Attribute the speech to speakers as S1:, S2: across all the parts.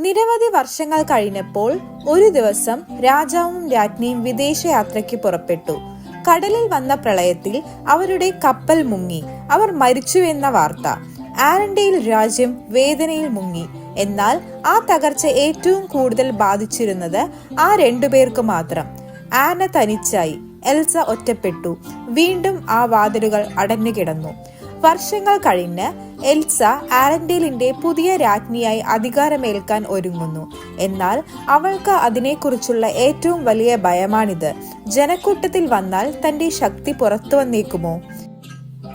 S1: നിരവധി വർഷങ്ങൾ കഴിഞ്ഞപ്പോൾ ഒരു ദിവസം രാജാവും രാജ്ഞിയും വിദേശയാത്രയ്ക്ക് പുറപ്പെട്ടു. കടലിൽ വന്ന പ്രളയത്തിൽ അവരുടെ കപ്പൽ മുങ്ങി. അവർ മരിച്ചു എന്ന വാർത്ത. ആരണ്ടയിൽ രാജ്യം വേദനയിൽ മുങ്ങി. എന്നാൽ ആ തകർച്ച ഏറ്റവും കൂടുതൽ ബാധിച്ചിരുന്നത് ആ രണ്ടുപേർക്ക് മാത്രം. ആന തനിച്ചായി. എൽസ ഒറ്റപ്പെട്ടു. വീണ്ടും ആ വാതിലുകൾ അടഞ്ഞു കിടന്നു വർഷങ്ങൾ കഴിഞ്ഞ് എൽസ ആരൻഡേലിന്റെ പുതിയ രാജ്ഞിയായി അധികാരമേൽക്കാൻ ഒരുങ്ങുന്നു. എന്നാൽ അവൾക്ക് അതിനെക്കുറിച്ചുള്ള ഏറ്റവും വലിയ ഭയമാണിത്. ജനക്കൂട്ടത്തിൽ വന്നാൽ തന്റെ ശക്തി പുറത്തു വന്നേക്കുമോ?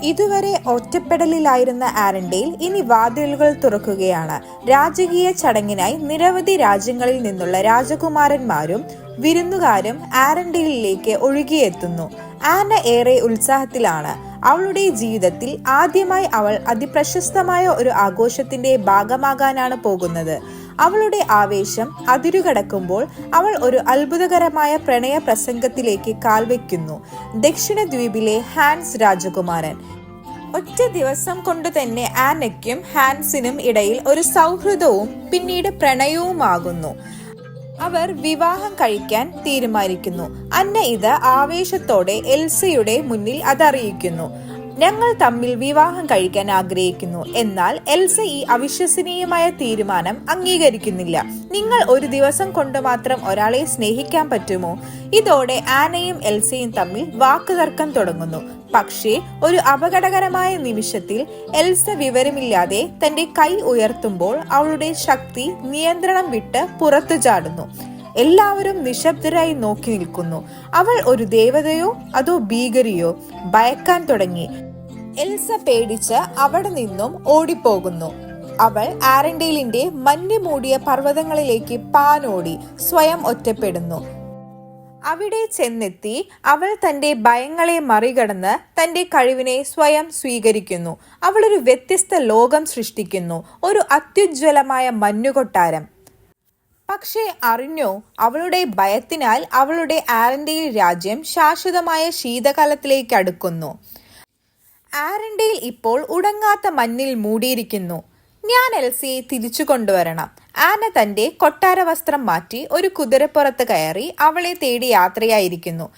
S1: ഇതുവരെ ഒറ്റപ്പെടലിലായിരുന്ന ആരൻഡേൽ ഇനി വാതിലുകൾ തുറക്കുകയാണ്. രാജകീയ ചടങ്ങിനായി നിരവധി രാജ്യങ്ങളിൽ നിന്നുള്ള രാജകുമാരന്മാരും വിരുന്നുകാരും ആരൻഡേലിലേക്ക് ഒഴുകിയെത്തുന്നു. ആന ഏറെ ഉത്സാഹത്തിലാണ്. അവളുടെ ജീവിതത്തിൽ ആദ്യമായി അവൾ അതിപ്രശസ്തമായ ഒരു ആഘോഷത്തിന്റെ ഭാഗമാകാനാണ് പോകുന്നത്. അവളുടെ ആവേശം അതിരുകടക്കുമ്പോൾ അവൾ ഒരു അത്ഭുതകരമായ പ്രണയ പ്രസംഗത്തിലേക്ക് കാൽവെക്കുന്നു ദക്ഷിണ ദ്വീപിലെ ഹാൻസ് രാജകുമാരൻ. ഒറ്റ ദിവസം കൊണ്ട് തന്നെ ആനയ്ക്കും ഹാൻസിനും ഇടയിൽ ഒരു സൗഹൃദവും പിന്നീട് പ്രണയവുമാകുന്നു. അവർ വിവാഹം കഴിക്കാൻ തീരുമാനിക്കുന്നു. അന്ന ഇത് ആവേശത്തോടെ എൽസയുടെ മുന്നിൽ അതറിയിക്കുന്നു. ഞങ്ങൾ തമ്മിൽ വിവാഹം കഴിക്കാൻ ആഗ്രഹിക്കുന്നു. എന്നാൽ എൽസ ഈ അവിശ്വസനീയമായ തീരുമാനം അംഗീകരിക്കുന്നില്ല. നിങ്ങൾ ഒരു ദിവസം കൊണ്ട് മാത്രം ഒരാളെ സ്നേഹിക്കാൻ പറ്റുമോ? ഇതോടെ ആനയും എൽസയും തമ്മിൽ വാക്കുതർക്കം തുടങ്ങുന്നു. പക്ഷേ ഒരു അപകടകരമായ നിമിഷത്തിൽ എൽസ വിവരമില്ലാതെ തന്റെ കൈ ഉയർത്തുമ്പോൾ അവളുടെ ശക്തി നിയന്ത്രണം വിട്ട് പുറത്തു ചാടുന്നു എല്ലാവരും നിശബ്ദരായി നോക്കി നിൽക്കുന്നു. അവൾ ഒരു ദേവതയോ അതോ ഭീകരിയോ? ഭയക്കാൻ തുടങ്ങി. എൽസ പേടിച്ച് അവിടെ നിന്നും ഓടിപ്പോകുന്നു. അവൾ ആരൻഡേലിന്റെ മഞ്ഞ് മൂടിയ പർവതങ്ങളിലേക്ക് പാനോടി സ്വയം ഒറ്റപ്പെടുന്നു. അവിടെ ചെന്നെത്തി അവൾ തന്റെ ഭയങ്ങളെ മറികടന്ന് തന്റെ കഴിവിനെ സ്വയം സ്വീകരിക്കുന്നു. അവൾ ഒരു വ്യത്യസ്ത ലോകം സൃഷ്ടിക്കുന്നു. ഒരു അത്യുജ്വലമായ മഞ്ഞുകൊട്ടാരം. പക്ഷേ അറിഞ്ഞോ? അവളുടെ ഭയത്തിനാൽ അവളുടെ ആരൻഡെയിൽ രാജ്യം ശാശ്വതമായ ശീതകാലത്തിലേക്ക് അടുക്കുന്നു. ആരൻഡെയിൽ ഇപ്പോൾ ഉടങ്ങാത്ത മഞ്ഞിൽ മൂടിയിരിക്കുന്നു. ഞാൻ എൽസിയെ തിരിച്ചു കൊണ്ടുവരണം. ആന തന്റെ കൊട്ടാര വസ്ത്രം മാറ്റി ഒരു കുതിരപ്പുറത്ത് കയറി അവളെ തേടി യാത്രയായിരിക്കുന്നു.